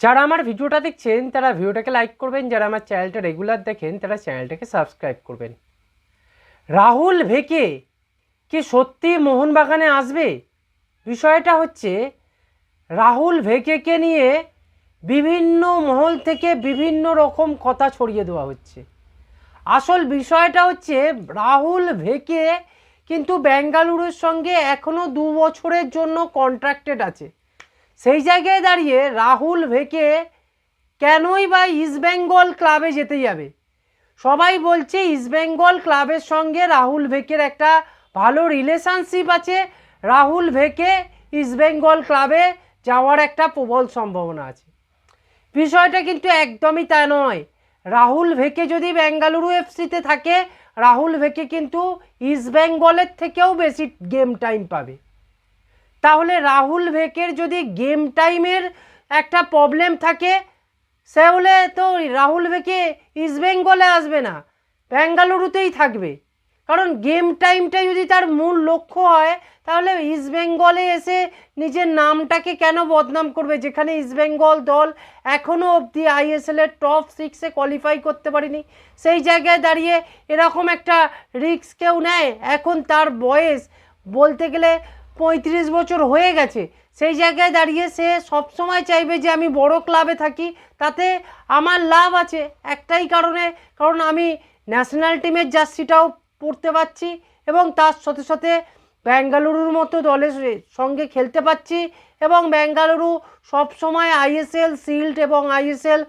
যারা আমার ভিডিওটা দেখছেন, তারা ভিডিওটাকে লাইক করবেন। যারা আমার চ্যানেলটা রেগুলার দেখেন, তারা চ্যানেলটাকে সাবস্ক্রাইব করবেন। রাহুল ভেকে কি সত্যি মোহনবাগানে আসবে? বিষয়টা হচ্ছে, রাহুল ভেকেকে নিয়ে বিভিন্ন মহল থেকে বিভিন্ন রকম কথা ছড়িয়ে দেওয়া হচ্ছে। আসল বিষয়টা হচ্ছে, রাহুল ভেকে কিন্তু বেঙ্গালুরুর সঙ্গে এখনও দু বছরের জন্য কন্ট্রাক্টেড আছে। সেই জায়গায় দাঁড়িয়ে রাহুল ভেকে কেনই বা ইস্টবেঙ্গল ক্লাবে যেতে যাবে? সবাই বলছে ইস্টবেঙ্গল ক্লাবের সঙ্গে রাহুল ভেকের একটা ভালো রিলেশনশিপ আছে। রাহুল ভেকে ইস্টবেঙ্গল ক্লাবে যাওয়ার একটা প্রবল সম্ভাবনা আছে। বিষয়টা কিন্তু একদমই তা নয়। রাহুল ভেকে যদি বেঙ্গালুরু এফসিতে থাকে, রাহুল ভেকে কিন্তু ইস্টবেঙ্গলের থেকেও বেশি গেম টাইম পাবে। তাহলে রাহুল ভেকের যদি গেম টাইমের একটা প্রবলেম থাকে সে হলে তো রাহুল ভেকে ইস্টবেঙ্গলে আসবে না, বেঙ্গালুরুতেই থাকবে। কারণ গেম টাইমটা যদি তার মূল লক্ষ্য হয়, তাহলে ইস্টবেঙ্গলে এসে নিজের নামটাকে কেন বদনাম করবে? যেখানে ইস্টবেঙ্গল দল এখনও অবধি আইএসএলের টপ সিক্সে কোয়ালিফাই করতে পারেনি। সেই জায়গায় দাঁড়িয়ে এরকম একটা রিস্ক কেউ নেয়? এখন তার বয়স বলতে গেলে পঁয়ত্রিশ বছর হয়ে গেছে। সেই জায়গায় দাঁড়িয়ে সে সবসময় চাইবে যে আমি বড় ক্লাবে থাকি, তাতে আমার লাভ আছে একটাই কারণে, কারণ আমি ন্যাশনাল টিমের জার্সিটাও পরতে পারছি এবং তার সাথে সাথে ব্যাঙ্গালুরুর মতো দলের সঙ্গে খেলতে পারছি এবং ব্যাঙ্গালুরু সবসময় আইএসএল শিল্ড এবং আইএসএল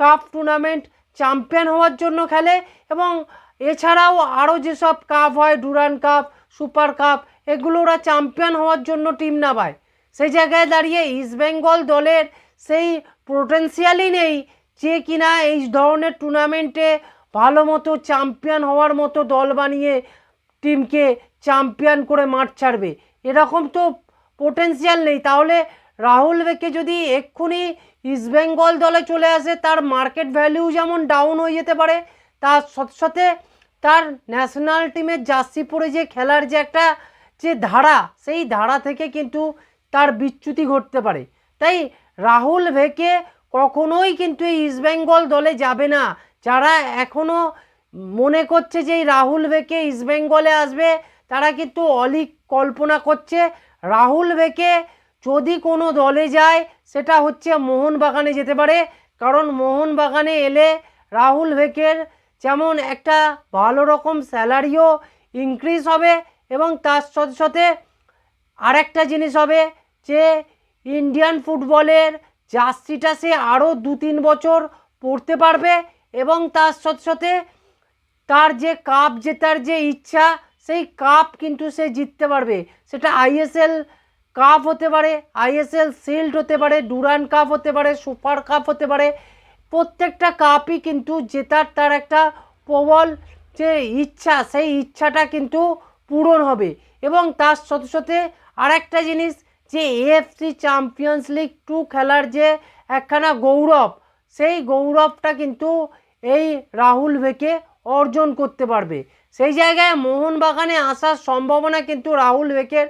কাপ টুর্নামেন্ট চ্যাম্পিয়ন হওয়ার জন্য খেলে এবং এছাড়াও আরও যেসব কাপ হয় ডুরান কাপ, সুপার কাপ এগুলো ওরা চ্যাম্পিয়ন হওয়ার জন্য টিম নামায়। সেই জায়গায় দাঁড়িয়ে ইস্টবেঙ্গল দলের সেই পোটেন্সিয়ালই নেই যে কিনা এই ধরনের টুর্নামেন্টে ভালো মতো চ্যাম্পিয়ন হওয়ার মতো দল বানিয়ে টিমকে চ্যাম্পিয়ন করে মাঠ ছাড়বে। এরকম তো পোটেন্সিয়াল নেই। তাহলে রাহুল বেকে যদি এক্ষুনি ইস্টবেঙ্গল দলে চলে আসে, তার মার্কেট ভ্যালিউ যেমন ডাউন হয়ে যেতে পারে, তার সাথে সাথে তার ন্যাশনাল টিমের জার্সি পরে যে খেলার যে একটা যে ধারা, সেই ধারা থেকে কিন্তু তার বিচ্যুতি ঘটতে পারে। তাই রাহুল ভেকে কখনোই কিন্তু এই ইস্টবেঙ্গল দলে যাবে না। যারা এখনও মনে করছে যে এই রাহুল ভেকে ইস্টবেঙ্গলে আসবে, তারা কিন্তু অলিক কল্পনা করছে। রাহুল ভেকে যদি কোনো দলে যায়, সেটা হচ্ছে মোহনবাগানে যেতে পারে। কারণ মোহনবাগানে এলে রাহুল ভেকের যেমন একটা ভালো রকম স্যালারিও ইনক্রিজ হবে। এবং তার সাথে সাথে আরেকটা জিনিস হবে যে ইন্ডিয়ান ফুটবলের জার্সিটা সে আরও দু তিন বছর পড়তে পারবে এবং তার সাথে সাথে তার যে কাপ জেতার যে ইচ্ছা, সেই কাপ কিন্তু সে জিততে পারবে। সেটা আইএসএল কাপ হতে পারে আইএসএল শিল্ড হতে পারে ডুরান কাপ হতে পারে, সুপার কাপ হতে পারে। প্রত্যেকটা কাপই কিন্তু জেতার তার একটা প্রবল যে ইচ্ছা, সেই ইচ্ছাটা কিন্তু পূরণ হবে। এবং তার সাথে সাথে আরেকটা জিনিস, যে এএফসি চ্যাম্পিয়ন্স লিগ টু খেলার যে একখানা গৌরব, সেই গৌরবটা কিন্তু এই রাহুল ভেকে অর্জন করতে পারবে। সেই জায়গায় মোহনবাগানে আসার সম্ভাবনা কিন্তু রাহুল ভেকের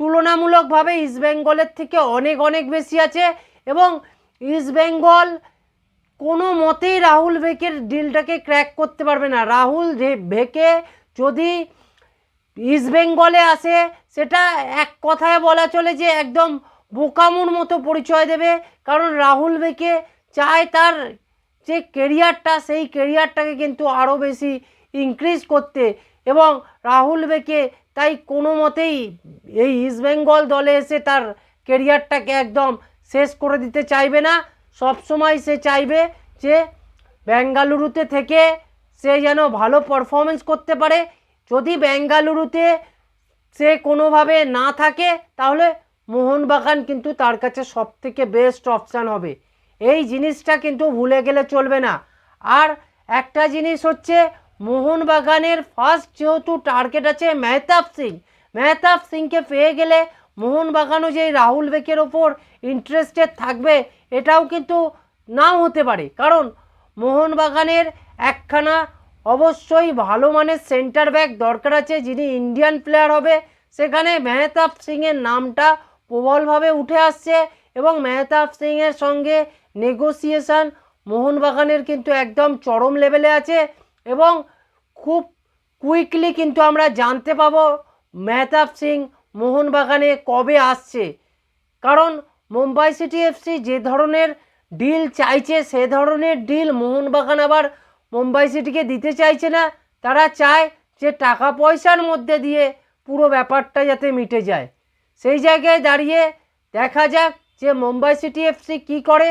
তুলনামূলকভাবে ইস্টবেঙ্গলের থেকে অনেক অনেক বেশি আছে। এবং ইস্টবেঙ্গল কোনো মতেই রাহুল ভেকের ডিলটাকে ক্র্যাক করতে পারবে না। রাহুল ভেকে যদি ইস্টবেঙ্গলে আসে সেটা এক কথায় বলা চলে যে একদম বোকামুর মতো পরিচয় দেবে। কারণ রাহুল ভেকে চায় তার যে কেরিয়ারটা সেই কেরিয়ারটাকে কিন্তু আরও বেশি ইনক্রিজ করতে। এবং রাহুল বেকে তাই কোনো মতেই এই ইস্টবেঙ্গল দলে এসে তার কেরিয়ারটাকে একদম শেষ করে দিতে চাইবে না। সব সময় সে চাইবে যে বেঙ্গালুরুতে থেকে সে যেন ভালো পারফরমেন্স করতে পারে। যদি বেঙ্গালুরুতে সে কোনোভাবে না থাকে, তাহলে মোহনবাগান কিন্তু তার কাছে সব থেকে বেস্ট অপশান হবে। এই জিনিসটা কিন্তু ভুলে গেলে চলবে না। আর একটা জিনিস হচ্ছে, মোহনবাগানের ফার্স্ট যেহেতু টার্গেট আছে মেহতাব সিং। মেহতাব সিংকে পেয়ে গেলে মোহনবাগানও যে রাহুল বেকের ওপর ইন্টারেস্টেড থাকবে, এটাও কিন্তু নাও হতে পারে। কারণ মোহনবাগানের একখানা অবশ্যই ভালো মানের সেন্টার ব্যাক দরকার আছে, যিনি ইন্ডিয়ান প্লেয়ার হবে। সেখানে মেহতাব সিংয়ের নামটা প্রবলভাবে উঠে আসছে এবং মেহতাব সিংয়ের সঙ্গে নেগোসিয়েশন মোহনবাগানের কিন্তু একদম চরম লেভেলে আছে এবং খুব কুইকলি কিন্তু আমরা জানতে পাবো মেহতাব সিং মোহনবাগানে কবে আসছে। কারণ মুম্বাই সিটি এফসি যে ধরনের ডিল চাইছে, সে ধরনের ডিল মোহনবাগান আবার মুম্বাই সিটিকে দিতে চাইছে না, তারা চায় যে টাকা পয়সার মধ্যে দিয়ে পুরো ব্যাপারটা যাতে মিটে যায়। সেই জায়গায় দাঁড়িয়ে দেখা যাক যে মুম্বাই সিটি এফসি কী করে।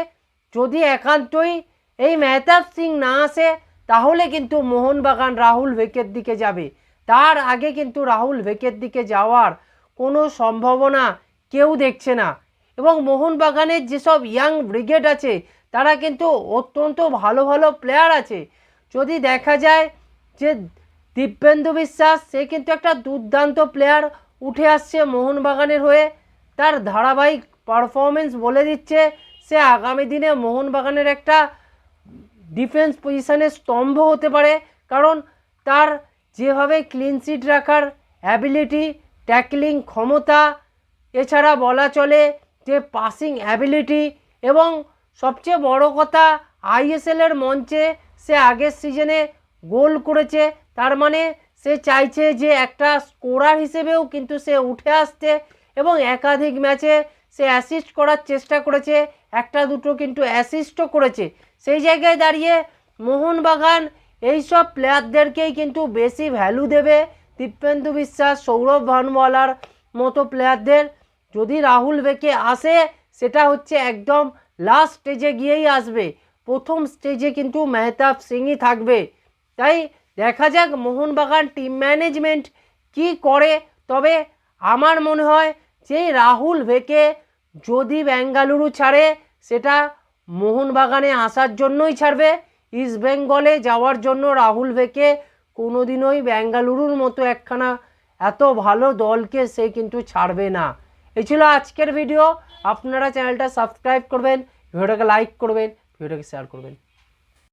যদি একান্তই এই মেহতাব সিং না আসে, তাহলে কিন্তু মোহনবাগান রাহুল ভেকের দিকে যাবে। তার আগে কিন্তু রাহুল ভেকের দিকে যাওয়ার কোনো সম্ভাবনা কেউ দেখছে না। এবং মোহনবাগানের যেসব ইয়াং ব্রিগেড আছে, তারা কিন্তু অত্যন্ত ভালো ভালো প্লেয়ার আছে। যদি দেখা যায় যে দিব্যেন্দু বিশ্বাস, সে কিন্তু একটা দুর্দান্ত প্লেয়ার উঠে আসছে মোহনবাগানের হয়ে। তার ধারাবাহিক পারফরমেন্স বলে দিচ্ছে, সে আগামী দিনে মোহনবাগানের একটা ডিফেন্স পজিশনের স্তম্ভ হতে পারে। কারণ তার যেভাবে ক্লিন সিট রাখার অ্যাবিলিটি ট্যাকলিং ক্ষমতা, এছাড়া বলা চলে যে পাসিং অ্যাবিলিটি এবং সবচেয়ে বড় কথা আইএসএলের মঞ্চে সে আগের সিজনে গোল করেছে, তার মানে সে চাইছে যে একটা স্কোরার হিসেবেও কিন্তু সে উঠে আসতে এবং একাধিক ম্যাচে সে অ্যাসিস্ট করার চেষ্টা করেছে, একটা দুটো কিন্তু অ্যাসিস্টও করেছে। সেই জায়গায় দাঁড়িয়ে মোহনবাগান এইসব প্লেয়ারদেরকেই কিন্তু বেশি ভ্যালু দেবে দীপেন্দু বিশ্বাস, সৌরভ ভানওয়ালার মতো প্লেয়ারদের যদি রাহুল বেকে আসে, সেটা হচ্ছে একদম লাস্ট স্টেজে গিয়েই আসবে। প্রথম স্টেজে কিন্তু মেহতাব সিংই থাকবে। তাই দেখা যাক মোহনবাগান টিম ম্যানেজমেন্ট কি করে। তবে আমার মনে হয় যে রাহুল ভেকে যদি বেঙ্গালুরু ছাড়ে, সেটা মোহনবাগানে আসার জন্যই ছাড়বে। ইস্ট বেঙ্গলে যাওয়ার জন্য রাহুল ভেকে কোনোদিনই বেঙ্গালুরুর মতো একখানা এত ভালো দলকে সে কিন্তু ছাড়বে না। এই ছিল আজকের ভিডিও আপনারা চ্যানেলটা সাবস্ক্রাইব করবেন ভিডিওটাকে লাইক করবেন। ভিডিওটাকে শেয়ার করবেন।